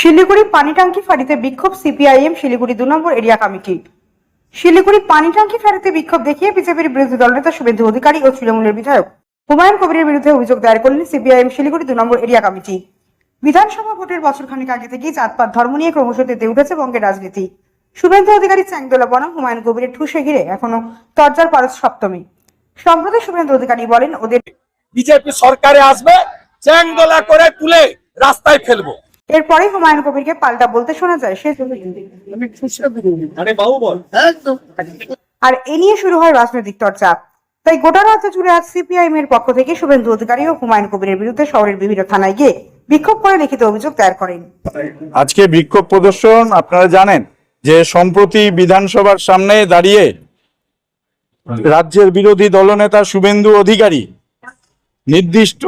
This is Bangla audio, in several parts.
শিলিগুড়ি পানিটাঙ্কি ফাঁড়িতে বিক্ষোভ সিপিআইএম শিলিগুড়ি দু নম্বর এরিয়া কমিটি। শিলিগুড়ি পানিটাঙ্কি ফাঁড়িতে বিক্ষোভ দেখিয়ে বিজেপির বিরোধী দলনেতা শুভেন্দু অধিকারী ও তৃণমূলের বিধায়ক হুমায়ুন কবিরের বিরুদ্ধে অভিযোগ দায়ের করলেন সিপিআইএম শিলিগুড়ি দু নম্বর এরিয়া কমিটি। বিধানসভা ভোটের বছর খানিক আগে থেকেই জাতপাত ধর্ম নিয়ে ক্রমশ তেতে উঠেছে বঙ্গের রাজনীতি। শুভেন্দু অধিকারী চ্যাংদোলা বনাম, হুমায়ুন কবিরের ঠুসে ঘিরে এখনও তর্জার পারস সপ্তমী। সম্প্রতি শুভেন্দু অধিকারী বলেন, ওদের বিজেপি সরকারে আসবে, চ্যাংদোলা করে তুলে রাস্তায় ফেলব। এরপরে হুমায়ুন কবিরকে পাল্টা বলতে শোনা যায় সে আরে আর এ নিয়ে শুরু হয় রাজনৈতিক চর্চা। তাই গোটা রাজ্য জুড়ে আজ সিপিআইএম এর পক্ষ থেকে শুভেন্দু অধিকারী ও হুমায়ুন কবিরের বিরুদ্ধে শহরের বিভিন্ন থানায় গিয়ে বিক্ষোভ করে লিখিত অভিযোগ দায়ের করেন। আজকে বিক্ষোভ প্রদর্শন আপনারা জানেন যে সম্প্রতি বিধানসভার সামনে দাঁড়িয়ে রাজ্যের বিরোধী দলনেতা শুভেন্দু অধিকারী নির্দিষ্ট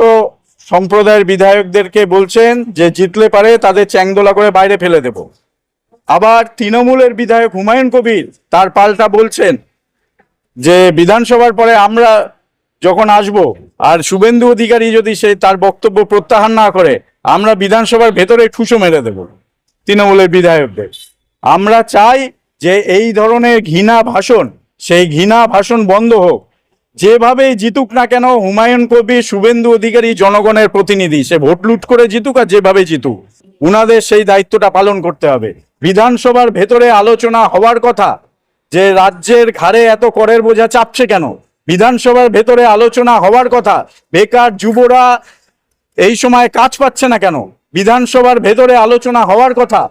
সম্প্রদায়ের বিধায়কদেরকে বলছেন যে জিতলে পারে তাদের চ্যাংদোলা করে বাইরে ফেলে দেব। আবার তৃণমূলের বিধায়ক হুমায়ুন কবির তার পাল্টা বলছেন যে বিধানসভার পরে আমরা যখন আসব আর শুভেন্দু অধিকারী যদি সে তার বক্তব্য প্রত্যাহার না করে, আমরা বিধানসভার ভেতরে ঠুসো মেরে দেব তৃণমূলের বিধায়কদের। আমরা চাই যে এই ধরনের ঘৃণা ভাষণ, সেই ঘৃণা ভাষণ বন্ধ হোক যেভাবেই জিতুক না কেন, হুমায়ুন কবির শুভেন্দু অধিকারী জনগণের প্রতিনিধি। সে ভোট লুট করে জিতুক আর যেভাবে জিতুক, উনাদের সেই দায়িত্বটা পালন করতে হবে। বিধানসভার ভেতরে আলোচনা হওয়ার কথা, যে রাজ্যের ঘাড়ে এত করের বোঝা চাপছে কেন? বিধানসভার ভেতরে আলোচনা হওয়ার কথা, বেকার যুবরা এই সময় কাজ পাচ্ছে না কেন? বিধানসভার ভেতরে আলোচনা হওয়ার কথা,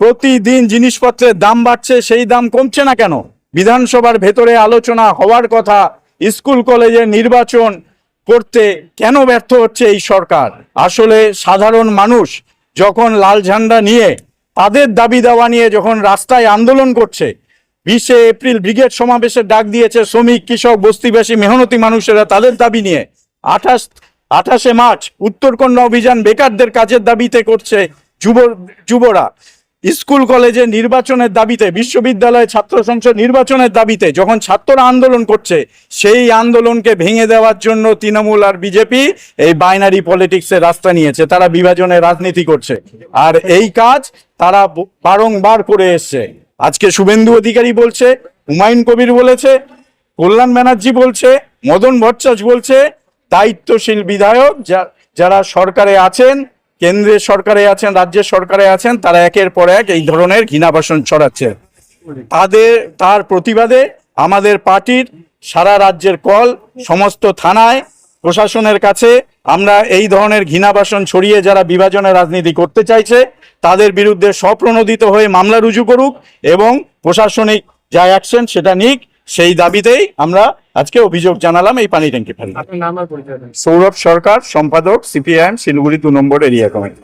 প্রতিদিন জিনিসপত্রের দাম বাড়ছে, সেই দাম কমছে না কেন? বিধানসভার ভেতরে আলোচনা হওয়ার কথা স্কুল, কলেজে নির্বাচন করতে কেন ব্যর্থ হচ্ছে এই সরকার? আসলে সাধারণ মানুষ যখন লাল ঝান্ডা নিয়ে, তাদের দাবি দাওয়া নিয়ে যখন রাস্তায় আন্দোলন করছে, বিশে এপ্রিল ব্রিগেড সমাবেশের ডাক দিয়েছে, শ্রমিক, কৃষক, বস্তিবাসী, মেহনতি মানুষেরা তাদের দাবি নিয়ে। আঠাশ, আঠাশে মার্চ, উত্তরকন্যা অভিযান বেকারদের কাজের দাবিতে করছে যুব, যুবরা। স্কুল কলেজে নির্বাচনের দাবিতে বিশ্ববিদ্যালয়ে ছাত্র সংসদ নির্বাচনের দাবিতে যখন ছাত্ররা আন্দোলন করছে, সেই আন্দোলনকে ভেঙে দেওয়ার জন্য তৃণমূল আর বিজেপি এই বাইনারি পলিটিক্সের রাস্তা নিয়েছে। তারা বিভাজনের রাজনীতি করছে। আর এই কাজ তারা বারংবার করে এসছে। আজকে শুভেন্দু অধিকারী বলছে, হুমায়ুন কবির বলেছে, কল্যাণ ব্যানার্জি বলছে, মদন ভট্টাচ বলছে, দায়িত্বশীল বিধায়ক যারা সরকারে আছেন কেন্দ্রের সরকারে আছেন, রাজ্যের সরকারে আছেন, তারা একের পর এক এই ধরনের ঘৃণাবাসন ছড়াচ্ছে। তাদের, তার প্রতিবাদে আমাদের পার্টির সারা রাজ্যের কল সমস্ত থানায়, প্রশাসনের কাছে আমরা এই ধরনের ঘৃণাবাসন ছড়িয়ে যারা বিভাজনের রাজনীতি করতে চাইছে, তাদের বিরুদ্ধে স্বপ্রণোদিত হয়ে মামলা রুজু করুক এবং প্রশাসনিক যা অ্যাকশন সেটা নিক সেই দাবিতেই আমরা আজকে অভিযোগ জানালাম এই পানি ট্যাঙ্কি ফেলে আপনার নাম আর পরিচয় দেন। সৌরভ সরকার সম্পাদক সিপিআইএম শিলিগুড়ি দু নম্বর এরিয়া কমিটি